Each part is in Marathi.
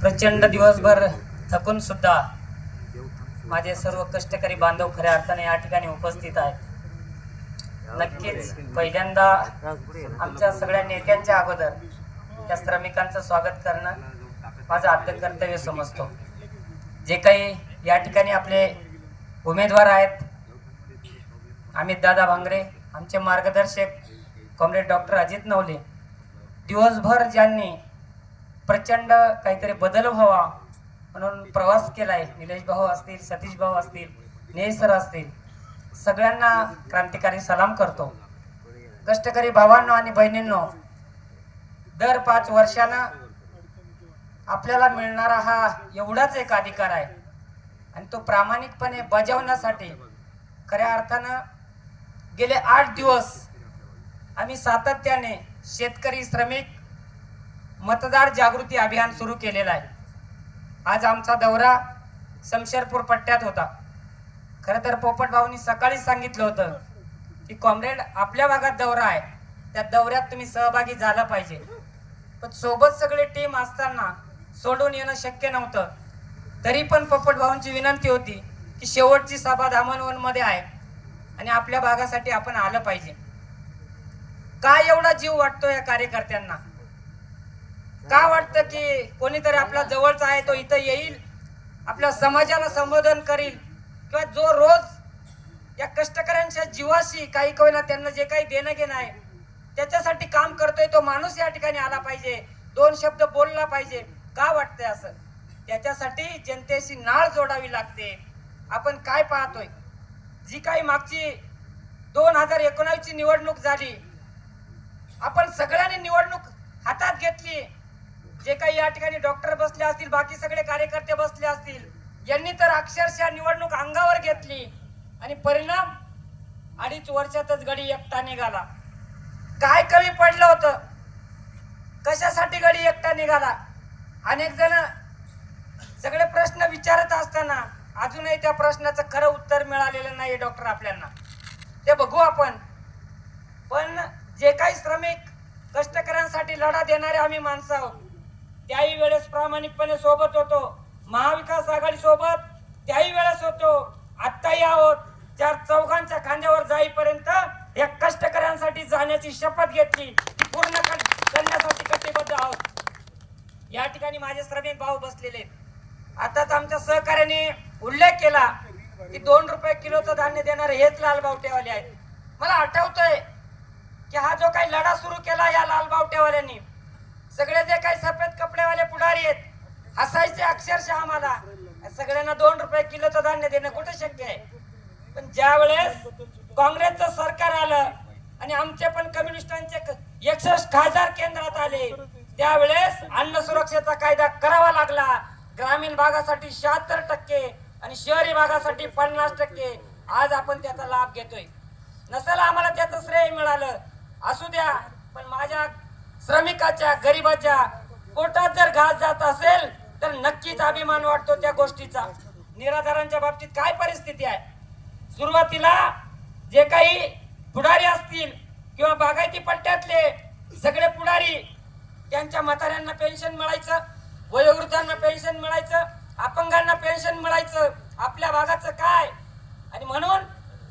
प्रचंड दिवसभर थकून सुद्धा माझे सर्व कष्टकरी बांधव खऱ्या अर्थाने या ठिकाणी उपस्थित आहेत. नक्कीच पहिल्यांदा आमच्या सगळ्या नेत्यांच्या अगोदर त्या श्रमिकांचं स्वागत करणं माझं आद्य कर्तव्य समजतो. जे काही या ठिकाणी आपले उमेदवार आहेत अमित दादा भांगरे आमचे मार्गदर्शक कॉम्रेड डॉक्टर अजित नवले दिवसभर ज्यांनी प्रचंड काहीतरी बदल व्हावा म्हणून प्रवास केलाय. निलेश भाऊ असतील सतीश भाऊ असतील नेह सर असतील सगळ्यांना क्रांतिकारी सलाम करतो. कष्टकरी भावांनो आणि बहिणींनो दर पाच वर्षानं आपल्याला मिळणारा हा एवढाच एक अधिकार आहे. आणि तो प्रामाणिकपणे बजावण्यासाठी खऱ्या अर्थानं गेले आठ दिवस आम्ही सातत्याने शेतकरी श्रमिक मतदार जागृती अभियान सुरू केलेलं आहे. आज आमचा दौरा शमशेरपूर पट्ट्यात होता. खरं तर पोपट भाऊनी सकाळीच सांगितलं होतं की कॉम्रेड आपल्या भागात दौरा आहे. त्या दौऱ्यात तुम्ही सहभागी झाला पाहिजे. पण सोबत सगळी टीम असताना सोडून येणं शक्य नव्हतं. तरी पण पोपट भाऊंची विनंती होती की शेवटची सभा धामनवनमध्ये आहे आणि आपल्या भागासाठी आपण आलं पाहिजे. का एवढा जीव वाटतो या कार्यकर्त्यांना? का वाटतं की कोणीतरी आपला जवळचा आहे तो इथं येईल आपल्या समाजाला संबोधन करील? किंवा जो रोज या कष्टकऱ्यांच्या जीवाशी काही कोणा त्यांना जे काही देणं घेणं आहे त्याच्यासाठी काम करतोय तो माणूस या ठिकाणी आला पाहिजे. दोन शब्द बोलला पाहिजे. का वाटतंय असं? त्याच्यासाठी जनतेशी नाळ जोडावी लागते. आपण काय पाहतोय? जी काही मागची दोन हजार एकोणावीसची निवडणूक झाली आपण सगळ्यांनी निवडणूक हातात घेतली. जे काही या ठिकाणी डॉक्टर बसले असतील बाकी सगळे कार्यकर्ते बसले असतील यांनी तर अक्षरशः निवडणूक अंगावर घेतली. आणि परिणाम अडीच वर्षातच गडी एकटा निघाला. काय कमी पडलं होतं? कशासाठी गडी एकटा निघाला? अनेक जण सगळे प्रश्न विचारत असताना अजूनही त्या प्रश्नाचं खरं उत्तर मिळालेलं नाही डॉक्टर आपल्याला ते बघू आपण. पण जे काही श्रमिक कष्टकऱ्यांसाठी लढा देणारे आम्ही माणसं आहोत. त्याही वेळेस प्रामाणिकपणे सोबत होतो. महाविकास आघाडी सोबत त्याही वेळेस होतो. आत्ताही आहोत. चार चौघांच्या खांद्यावर जाईपर्यंत या कष्टकऱ्यांसाठी जाण्याची शपथ घेतली. पूर्ण करण्यासाठी कटिबद्ध आहोत. या ठिकाणी माझे श्रमिक भाऊ बसलेले आताच आमच्या सहकार्याने उल्लेख केला की दोन रुपये किलोचं धान्य देणारे हेच लाल बावटेवाले आहेत. मला आठवतंय की हा जो काही लढा सुरू केला या लालबावटेवाल्यांनी सगळे जे काही सफेद कपडेवाले पुढारी आहेत हसायचे अक्षरशः आम्हाला. सगळ्यांना दोन रुपये किलोचं धान्य देणं कुठे शक्य आहे? पण ज्या वेळेस काँग्रेसचं सरकार आलं आणि आमचे पण कम्युनिस्टांचे एकसष्ट खासदार केंद्रात आले त्यावेळेस अन्न सुरक्षेचा कायदा करावा लागला. ग्रामीण भागासाठी शहात्तर टक्के आणि शहरी भागासाठी पन्नास टक्के. आज आपण त्याचा लाभ घेतोय. नसेल आम्हाला त्याचं श्रेय मिळालं असू द्या पण माझ्या श्रमिकाच्या गरीबाच्या पोटात जर घास जात असेल तर नक्कीच अभिमान वाटतो त्या गोष्टीचा. निराधारांच्या बाबतीत काय परिस्थिती आहे? सुरुवातीला जे काही पुढारी असतील किंवा बागायती पट्ट्यातले सगळे पुढारी त्यांच्या म्हाताऱ्यांना पेन्शन मिळायचं वयोवृद्धांना पेन्शन मिळायचं अपंगांना पेन्शन मिळायचं आपल्या भागाचं काय? आणि म्हणून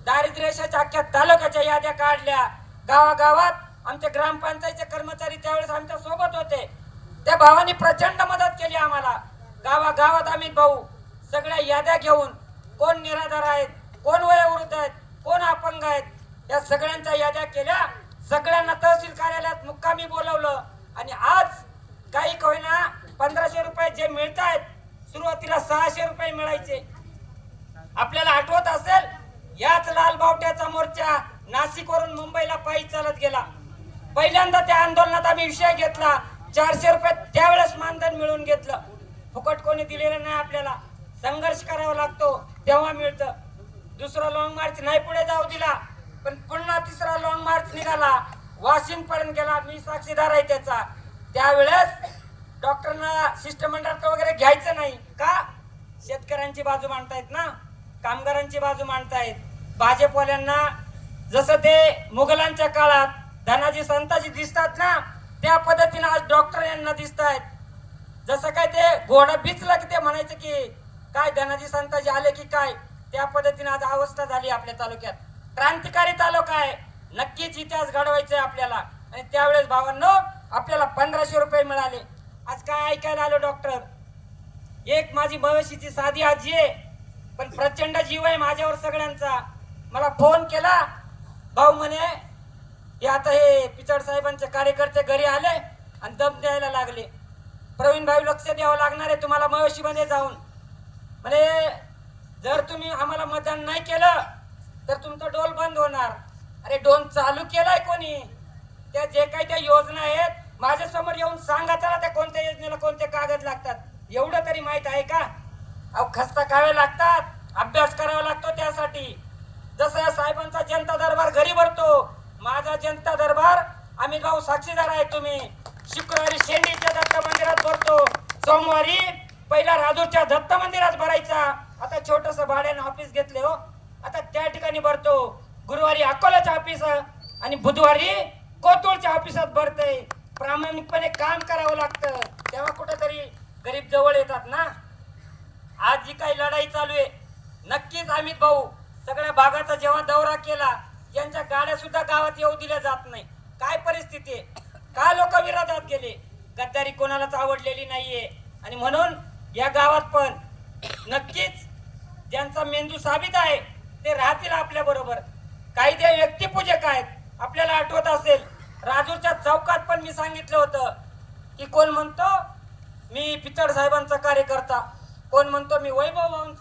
दारिद्र्यशाच्या अख्ख्या तालुक्याच्या याद्या काढल्या. गावागावात आमचे ग्रामपंचायतचे कर्मचारी त्यावेळेस आमच्यासोबत होते. त्या भावानी प्रचंड मदत केली आम्हाला. गावागावात आम्ही भाऊ सगळ्या याद्या घेऊन कोण निराधार आहेत कोण वयोवृद्ध आहेत कोण अपंग आहेत या सगळ्यांच्या याद्या केल्या. सगळ्यांना तहसील कार्यालयात मुक्कामी बोलवलं आणि आज काही होईना पंधराशे रुपये जे मिळत आहेत सुरुवातीला सहाशे रुपये मिळायचे. आपल्याला आठवत असेल याच लाल बावट्याचा मोर्चा नाशिकवरून मुंबईला पायी चालत गेला. पहिल्यांदा त्या आंदोलनात आम्ही विषय घेतला. चारशे रुपये त्यावेळेस मानधन मिळवून घेतलं. फुकट कोणी दिलेलं नाही आपल्याला. संघर्ष करावा लागतो तेव्हा मिळतं. दुसरा लॉंग मार्च नाही पुढे जाऊ दिला पण पुन्हा तिसरा लॉंग मार्च निघाला. वाशिम पर्यंत गेला मी साक्षीदार आहे त्याचा. त्यावेळेस डॉक्टरना शिष्टमंडळात वगैरे घ्यायचं नाही. का? शेतकऱ्यांची बाजू मांडतायत ना? कामगारांची बाजू मांडतायत. भाजपवाल्यांना जसं ते मुघलांच्या काळात धनाजी संताजी दिसतात ना त्या पद्धतीने आज डॉक्टर यांना दिसत आहेत जसं काय ते घोडा बिचला की ते म्हणायचं की काय धनाजी संताजी आले की काय? त्या पद्धतीने आज अवस्था झाली आपल्या तालुक्यात. क्रांतिकारी तालुका आहे. नक्कीच इतिहास घडवायचा आहे आपल्याला. आणि त्यावेळेस भावांनो आपल्याला पंधराशे रुपये मिळाले. आज काय ऐकायला आलो डॉक्टर? एक माझी भविष्याची साधी आजी आहे. पण प्रचंड जीव आहे माझ्यावर सगळ्यांचा. मला फोन केला. भाऊ म्हणे हे आता हे पिचड साहेबांचे कार्यकर्ते घरी आले आणि दम द्यायला लागले. प्रवीण भाऊ लक्ष द्यावं लागणार आहे तुम्हाला मवेशीमध्ये जाऊन. म्हणे जर तुम्ही आम्हाला मतदान नाही केलं तर तुमचं डोल बंद होणार. अरे डोल चालू केलाय कोणी? त्या जे काही त्या योजना आहेत माझ्यासमोर येऊन सांगा चला त्या कोणत्या योजनेला कोणते कागद लागतात. एवढं तरी माहीत आहे का? अहो खस्ता खावे लागतात अभ्यास करावा लागतो त्यासाठी. जसं या साहेबांचा जनता दरबार घरी भरतो माझा जनता दरबार आम्ही भाऊ साक्षीदार आहे तुम्ही. शुक्रवारी शेंडीच्या दत्त मंदिरात भरतो. सोमवारी पहिला राजूच्या दत्त मंदिरात भरायचा. आता छोटस भाड्यानं ऑफिस घेतले हो. आता त्या ठिकाणी भरतो. गुरुवारी अकोल्याच्या ऑफिस आणि बुधवारी कोतुळच्या ऑफिसात भरते प्रामाणिकपणे काम करावं लागतं. तेव्हा कुठेतरी गरीब जवळ येतात ना. आज जी काही लढाई चालू आहे. नक्कीच अमित भाऊ सगळ्या भागाचा जेव्हा दौरा केला यांच्या गाड्या सुद्धा गावात येऊ दिल्या जात नाही. काय परिस्थिती आहे? का लोक विरोधात गेले? गद्दारी कोणालाच आवडलेली नाहीये. आणि म्हणून या गावात पण नक्कीच ज्यांचा मेंदू साबित आहे ते राहतील आपल्या बरोबर. काही ते व्यक्तिपूजक आहेत. आपल्याला आठवत असेल राजूरच्या चौकात पण मी सांगितलं होतं की कोण म्हणतो मी पितळ साहेबांचा कार्यकर्ता कोण म्हणतो मी वैभव